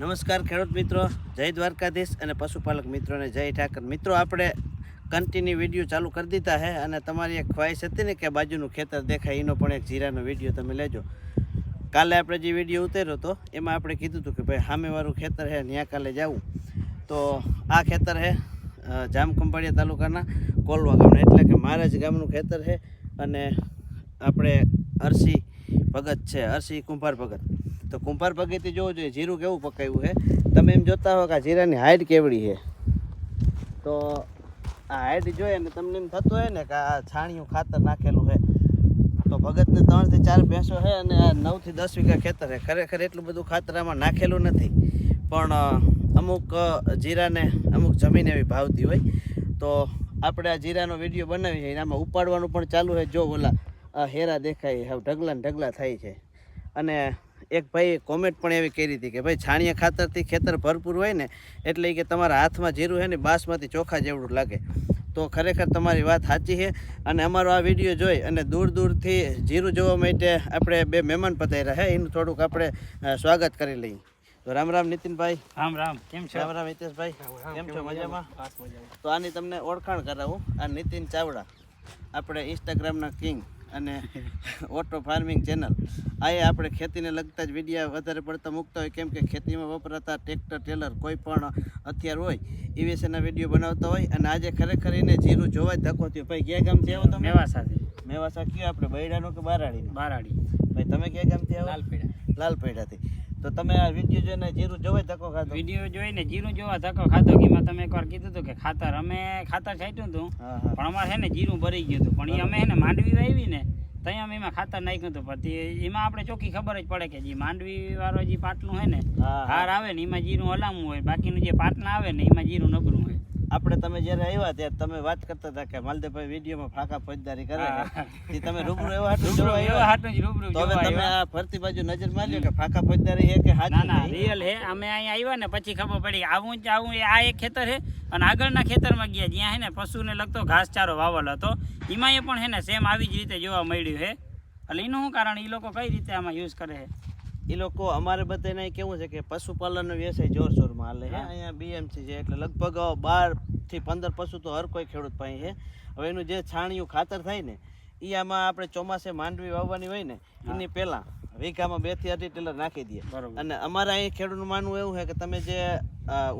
નમસ્કાર ખેડૂત મિત્રો, જય દ્વારકાધીશ અને પશુપાલક મિત્રોને જય ઠાકર. મિત્રો, આપણે કન્ટિન્યુ વીડિયો ચાલુ કરી દીધા છે અને તમારી એક ખ્વાહિશ હતી ને કે બાજુનું ખેતર દેખાય, એનો પણ એક જીરાનો વીડિયો તમે લેજો. કાલે આપણે જે વીડિયો ઉતાર્યો હતો, એમાં આપણે કીધું હતું કે ભાઈ સામેવાળું ખેતર છે ત્યાં કાલે જવું. તો આ ખેતર છે જામ જામખંભાળિયા તાલુકાના કોલવા ગામના એટલે કે મહારાજ ગામનું ખેતર છે અને આપણે અરસી ભગત છે, અરસી કુંભાર ભગત. તો કુંભાર પગેથી જોવું જોઈએ. જીરું કેવું પકાવ્યું છે? તમે એમ જોતા હો કે આ જીરાની હાઈટ કેવડી છે? તો આ હાઈટ જોઈએ ને તમને એમ થતું હોય ને કે આ છાણિયું ખાતર નાખેલું છે. તો ભગતને ત્રણથી ચાર ભેંસો છે અને આ નવથી દસ વીઘા ખેતર છે. ખરેખર એટલું બધું ખાતર આમાં નાખેલું નથી. પણ અમુક જીરાને અમુક જમીન એવી ભાવતી હોય. તો આપણે આ જીરાનો વીડિયો બનાવી છે એનામાં ઉપાડવાનું પણ ચાલુ છે. જો ઓલા હેરા દેખાય, હવે ઢગલા ને ઢગલા થાય છે. અને એક ભાઈ કોમેન્ટ પણ એવી કરી હતી કે ભાઈ છાણિયા ખાતરથી ખેતર ભરપૂર હોય ને એટલે કે તમારા હાથમાં જીરું છે ને બાસમાંથી ચોખા જેવડું લાગે. તો ખરેખર તમારી વાત સાચી છે. અને અમારો આ વીડિયો જોઈ અને દૂર દૂરથી જીરું જોવા માટે આપણે બે મહેમાન પધાર્યા હે એનું થોડુંક આપણે સ્વાગત કરી લઈએ. તો રામ રામ નીતિનભાઈ. રામ રામ. કેમ છો? રામ રામ હિતેશભાઈ. કેમ છો મજામાં? તો આની તમને ઓળખાણ કરાવું. આ નીતિન ચાવડા આપણે ઇન્સ્ટાગ્રામના કિંગ. અને ઓટો ફાર્મિંગ ચેનલ. આ આપણે ખેતીને લગતા જ વિડીયા વધારે પડતા મૂકતા હોય કેમ કે ખેતીમાં વપરાતા ટ્રેક્ટર ટેલર કોઈ પણ હથિયાર હોય એ વિશેના વીડિયો બનાવતા હોય. અને આજે ખરેખર એને જીરું જોવા જ ધક્કો થયો. ભાઈ ક્યાં ગામથી આવો તમે? મેવા સાથે મેવાસા કયો આપણે? બૈડાનું કે બારાડી બારાડી. ભાઈ તમે ક્યાં ગામથી આવો? લાલપેડા. લાલપેડાથી. તો તમે આ વીડિયો જોઈને જીરું જોવા ધક્કો ખાધો? વીડિયો જોઈને જીરું જોવા ધક્કો ખાધો કે એમાં તમે એકવાર કીધું હતું કે ખાતર અમે ખાતર છાંટ્યું હતું પણ અમારે છે ને જીરું ભરી ગયું હતું. પણ એ અમે છે ને ને અમે એમાં ખાતર નાખ્યું હતું. પણ એમાં આપણે ચોખ્ખી ખબર જ પડે કે જે માંડવી વાળો જે પાટલું છે ને હાર આવે ને એમાં જીરું હલામું હોય. બાકીનું જે પાટલા આવે ને એમાં જીરું નબળું. હોય આપણે તમે જ્યારે આવ્યા ત્યારે તમે વાત કરતા હતા કે માલદેવભાઈ વિડીયોમાં ફાંકા ફોજદારી કરે હા. છે તમે રૂબરૂ એવા રૂબરૂ એવા હાટું જ રૂબરૂ તો હવે તમે આ ફરતી બાજુ નજર માર્યો કે ફાંકા ફોજદારી એ કે ના ના? રિયલ હે અમે અહીંયા આવ્યા ને પછી ખબર પડી આવું જ આવું આ એક ખેતર છે અને આગળના ખેતરમાં ગયા. જ્યાં હે ને પશુને લગતો ઘાસચારો વાવેલો હતો. એમાં એ પણ હે ને સેમ આવી જ રીતે જોવા મળ્યું છે. એટલે એનું શું કારણ? એ લોકો કઈ રીતે આમાં યુઝ કરે છે? એ લોકો અમારે બધાને કેવું છે કે પશુપાલનનો વ્યવસાય જોરશોરમાં હાલે અહીંયા બીએમસી છે. એટલે લગભગ બાર થી પંદર પશુ તો હર કોઈ ખેડૂત પાસે છે. હવે એનું જે છાણિયું ખાતર થાય ને એ આમાં આપણે ચોમાસે માંડવી વાવવાની હોય ને એની પહેલા વીઘામાં બેથી અઢી ટેલર નાખી દઈએ. બરોબર. અને અમારા અહીં ખેડૂતનું માનવું એવું છે કે તમે જે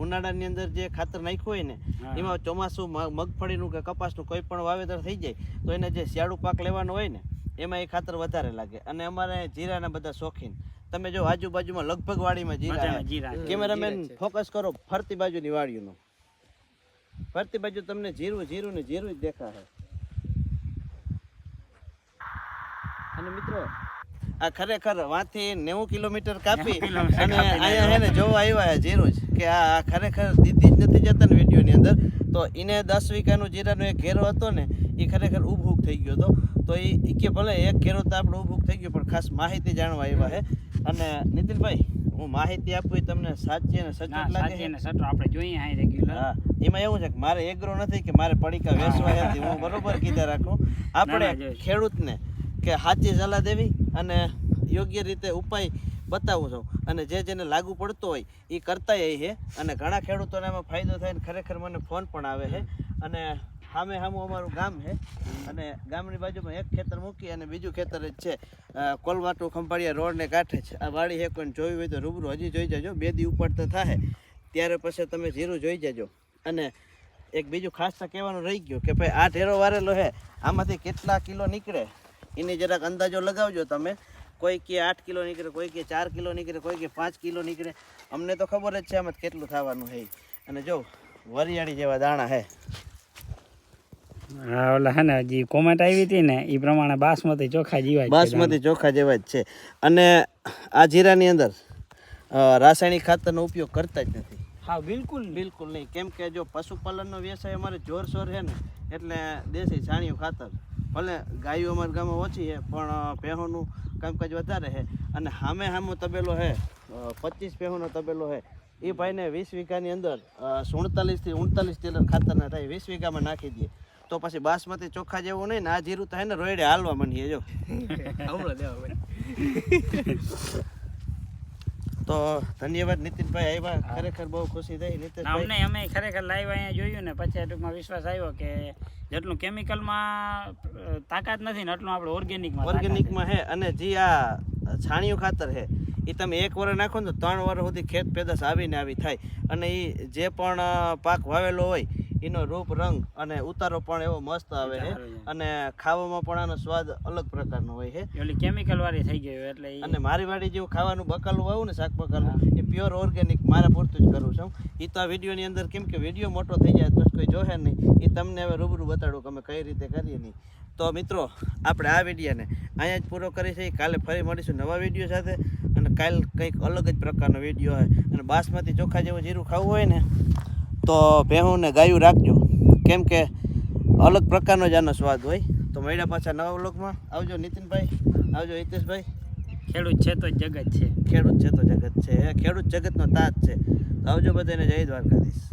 ઉનાળાની અંદર જે ખાતર નાખ્યું હોય ને એમાં ચોમાસું મગફળીનું કે કપાસનું કોઈ પણ વાવેતર થઈ જાય તો એને જે શિયાળુ પાક લેવાનો હોય ને એમાં એ ખાતર વધારે લાગે. અને અમારે અહીં જીરાના બધા શોખીન. તમે જો આજુબાજુમાં લગભગ વાડીમાં જીરા. કેમેરામેન ફોકસ કરો ફરતી બાજુની વાડીનું. ફરતી બાજુ તમને જીરું જીરું ને જીરું જ દેખાશે. અને મિત્રો આ ખરેખર વાથી નેવું કિલોમીટર કાપી અને અહીંયા હે ને જોવા આવ્યા જીરું જ કે આ ખરેખર દીધી જ નથી જતા ને વિડીયોની અંદર. તો એને દસ વીઘાનું જીરાનો એક ઘેરો હતો ને એ ખરેખર ઉભૂક થઈ ગયો હતો. તો એ કે ભલે એક ઘેરો તો આપણો ઉભૂક થઈ ગયો પણ ખાસ માહિતી જાણવા આવ્યા છે અને નીતિનભાઈ હું માહિતી આપું તમને સાચી અને સચોટ લાગે આપણે જોઈએ રેગ્યુલર એમાં એવું છે કે મારે એગ્રો નથી કે મારે પડીકા વેચવા નથી હું બરોબર કીધા રાખું. આપણે ખેડૂતને કે સાચી સલાહ દેવી અને યોગ્ય રીતે ઉપાય બતાવું છું. અને જે જેને લાગુ પડતો હોય એ કરતાય છે અને ઘણા ખેડૂતોને એમાં ફાયદો થાય ને ખરેખર મને ફોન પણ આવે છે અને સામે સામું અમારું ગામ છે અને ગામની બાજુમાં એક ખેતર મૂકી અને બીજું ખેતર જ છે કોલવાટુ ખંભાળિયા રોડને કાંઠે છે. આ વાડી છે કોઈને જોવી હોય તો રૂબરૂ હજી જોઈ જજો. બે દી ઉપર તો થાય ત્યારે પછી તમે જીરું જોઈ જજો. અને એક બીજું ખાસ તો કહેવાનું રહી ગયું કે ભાઈ આ ઢેરો વારેલો છે આમાંથી કેટલા કિલો નીકળે? એની જરાક અંદાજો લગાવજો તમે. કોઈ કે આઠ કિલો નીકળે કોઈ કે ચાર કિલો નીકળે કોઈ કે પાંચ કિલો નીકળે. અમને તો ખબર જ છે આમાં કેટલું થવાનું છે અને જો વરિયાળી જેવા દાણા છે હા ઓલા હે ને જે કોમેન્ટ આવી હતી ને એ પ્રમાણે બાસમતી ચોખા જીવાય બાસમતી ચોખા જેવા જ છે. અને આ જીરાની અંદર રાસાયણિક ખાતરનો ઉપયોગ કરતા જ નથી. હા બિલકુલ. બિલકુલ નહીં. કેમ કે જો પશુપાલનનો વ્યવસાય અમારે જોરશોર છે ને એટલે દેશી છાણિયું ખાતર. ભલે ગાયો અમારા ગામમાં ઓછી છે પણ પહેણોનું કામકાજ વધારે છે. અને સામે સામો તબેલો છે પચીસ પહેણોનો તબેલો છે. એ ભાઈને વીસ વીઘાની અંદર સુડતાલીસથી ઉણતાલીસ ટેલર ખાતરના થાય વીસ વીઘામાં નાખી દે. તો પછી બાસમતી ચોખા જેવું નહીં ને આ જીરું તો હે ને રોયડે હાલવા માંડીએ જો. તો ધન્યવાદ નીતિનભાઈ આવ્યા ખરેખર બહુ ખુશી થઈ. ના, નીતિનભાઈ અમને અમે ખરેખર લાઈવ અહીંયા જોયું ને પછી ટૂંકમાં વિશ્વાસ આવ્યો કે જેટલું કેમિકલમાં તાકાત નથી ને એટલું આપણે ઓર્ગેનિકમાં ઓર્ગેનિકમાં હે અને જે આ છાણિયું ખાતર હે એ તમે એક વર નાખો ને તો ત્રણ વર સુધી ખેત પેદાશ આવીને આવી થાય. અને એ જે પણ પાક વાવેલો હોય એનો રૂપ રંગ અને ઉતારો પણ એવો મસ્ત આવે છે. અને ખાવામાં પણ આનો સ્વાદ અલગ પ્રકારનો હોય છે. ઓલી કેમિકલ વાળી થઈ ગઈ એટલે અને મારી વાડી જેવું ખાવાનું બકાલું આવું ને શાક બકાલું એ પ્યોર ઓર્ગેનિક મારા પૂરતું જ કરું છું. એ તો આ વિડીયોની અંદર કેમ કે વીડિયો મોટો થઈ જાય તો કોઈ જોશે નહીં. એ તમને હવે રૂબરૂ બતાડું કે અમે કઈ રીતે કરીએ નહીં. તો મિત્રો આપણે આ વિડીયોને અહીંયા જ પૂરો કરી છે. કાલે ફરી મળીશું નવા વીડિયો સાથે. અને કાલ કંઈક અલગ જ પ્રકારનો વીડિયો હોય. અને બાસમતી ચોખા જેવું જીરું ખાવું હોય ને તો ભેહું ને ગાયું રાખજો. કેમ કે અલગ પ્રકારનો જ આનો સ્વાદ હોય. તો મળ્યા પાછા નવા વ્લોગમાં. આવજો નીતિનભાઈ આવજો હિતેશભાઈ. ખેડૂત છે તો જ જગત છે. ખેડૂત છે તો જગત છે. ખેડૂત જગતનો તાજ છે. તો આવજો બધાને જય દ્વારકાધીશ.